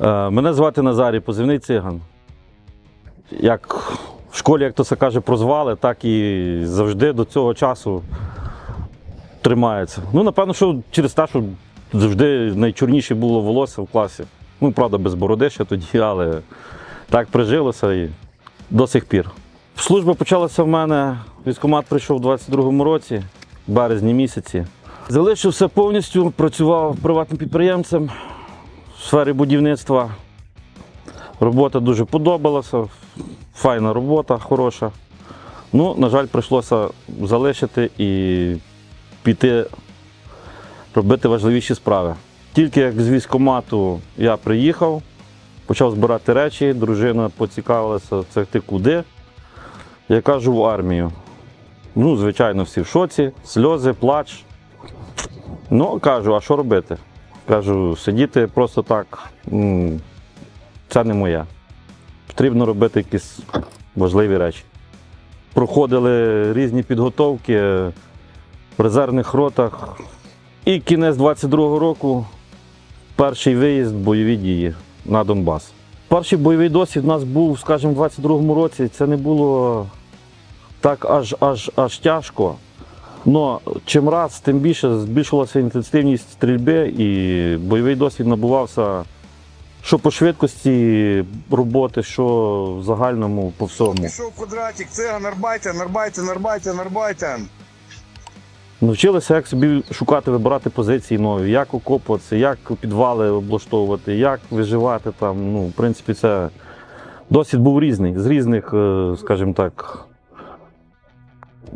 Е, Мене звати Назарій, позивний циган. Як в школі, як то це каже, прозвали, так і завжди до цього часу тримається. Ну, напевно, що через те, що завжди найчорніше було волосся в класі. Ну, правда, без бороди ще тоді, але так прижилося і до сих пір. Служба почалася в мене, військкомат прийшов у 22-му році, березні місяці. Залишився повністю, працював приватним підприємцем сфері будівництва. Робота дуже подобалася, файна робота, хороша. Ну, на жаль, прийшлося залишити і піти робити важливіші справи. Тільки як з військкомату я приїхав, почав збирати речі, дружина поцікавилася, це ти куди. Я кажу в армію. Ну, звичайно, всі в шоці, сльози, плач. Ну, кажу, а що робити? Кажу, сидіти просто так, це не моє. Потрібно робити якісь важливі речі. Проходили різні підготовки в резервних ротах. І кінець 22-го року перший виїзд, бойові дії на Донбас. Перший бойовий досвід у нас був, скажімо, в 22-му році. Це не було так аж аж аж тяжко. Но чим раз, тим більше збільшувалася інтенсивність стрільби і бойовий досвід набувався що по швидкості роботи, що в загальному по всьому. Пішов квадратик, циган, Арбайтен, Арбайтен, Арбайтен, Арбайтен. Навчилися, як собі шукати, вибирати позиції нові, як окопуватися, як підвали облаштовувати, як виживати там. Ну, в принципі, це досвід був різний, з різних, е, скажімо так,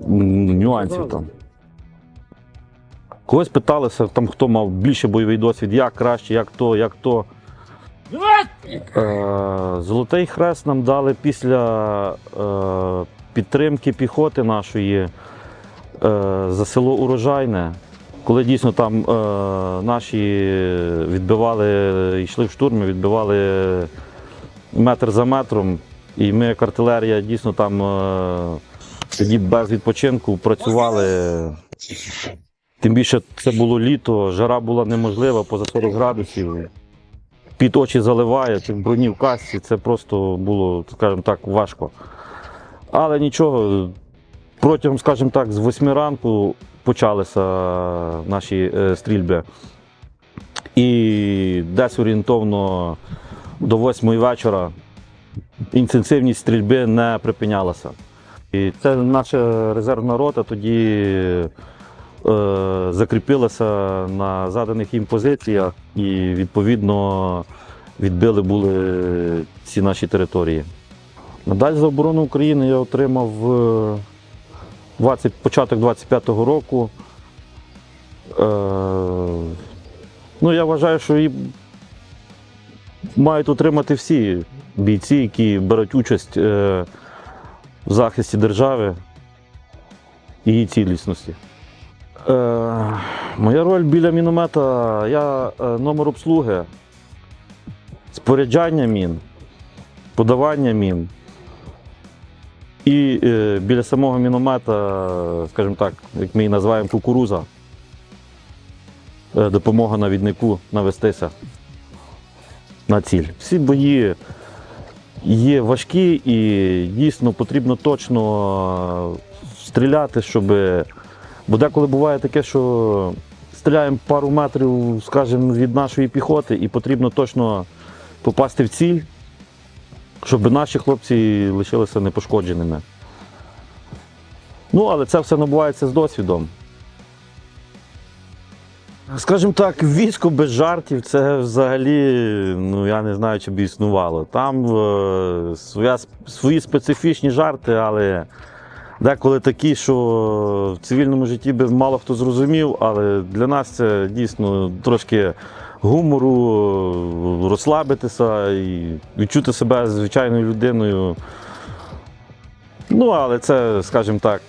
нюансів там. Когось питалися, там, хто мав більше бойовий досвід, як краще, як то, як то. Е, Золотий хрест нам дали після е, підтримки піхоти нашої е, за село Урожайне. Коли дійсно там наші відбивали, йшли в штурми, відбивали метр за метром, і ми, як артилерія, дійсно там тоді без відпочинку працювали. Тим більше це було літо, жара була неможлива, поза 40 градусів. Під очі заливає, в броні в касці, це просто було, скажімо так, важко. Але нічого, протягом, скажімо так, з 8 ранку почалися наші е, стрільби. І десь орієнтовно до 8 вечора інтенсивність стрільби не припинялася. І це наша резервна рота тоді закріпилася на заданих їм позиціях і відповідно відбили були ці наші території. Медаль за оборону України я отримав е, 20, початок 25-го року. Е, ну, я вважаю, що її мають отримати всі бійці, які беруть участь е, в захисті держави і її цілісності. Е, моя роль біля міномета, я е, номер обслуги, споряджання мін, подавання мін. І е, біля самого міномета, скажімо так, як ми її називаємо кукуруза, допомога навіднику навестися на ціль. Всі бої є важкі і дійсно потрібно точно стріляти, щоб. Бо деколи буває таке, що стріляємо пару метрів, скажімо, від нашої піхоти, і потрібно точно попасти в ціль, щоб наші хлопці лишилися непошкодженими. Ну, але це все набувається з досвідом. Скажімо так, військо без жартів це взагалі, ну я не знаю, чи б існувало. Там е, своя, свої специфічні жарти, але деколи такі, що в цивільному житті би мало хто зрозумів, але для нас це дійсно трошки гумору, розслабитися і відчути себе звичайною людиною. Ну, але це, скажімо так,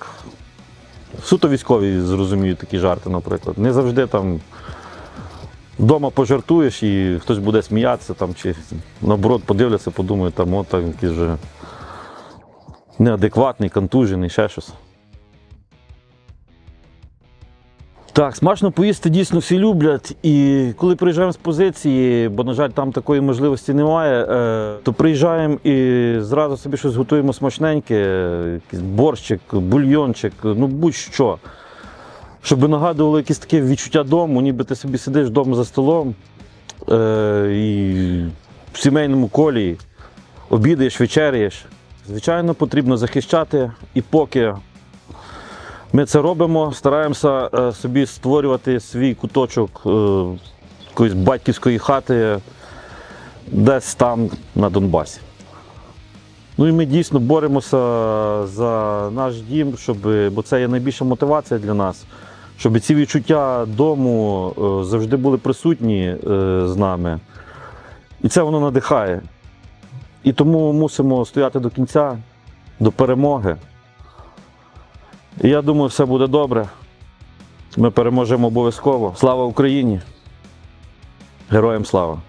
суто військові зрозуміють такі жарти, наприклад. Не завжди там вдома пожартуєш і хтось буде сміятися там, чи наоборот подивляться, подумають, там, от там якийсь вже неадекватний, контужений, ще щось. Так, смачно поїсти дійсно всі люблять. І коли приїжджаємо з позиції, бо, на жаль, там такої можливості немає, е, то приїжджаємо і зразу собі щось готуємо смачненьке, якийсь борщик, бульйончик, ну будь-що. Щоб нагадувало якесь таке відчуття дому, ніби ти собі сидиш вдома за столом е, і в сімейному колі обідаєш, вечеряєш. Звичайно, потрібно захищати, і поки ми це робимо, стараємося е, собі створювати свій куточок е, якоїсь батьківської хати десь там на Донбасі. Ну і ми дійсно боремося за наш дім, щоб, бо це є найбільша мотивація для нас, щоб ці відчуття дому е, завжди були присутні з нами. І це воно надихає. І тому мусимо стояти до кінця, до перемоги. І я думаю, все буде добре. Ми переможемо обов'язково. Слава Україні! Героям слава!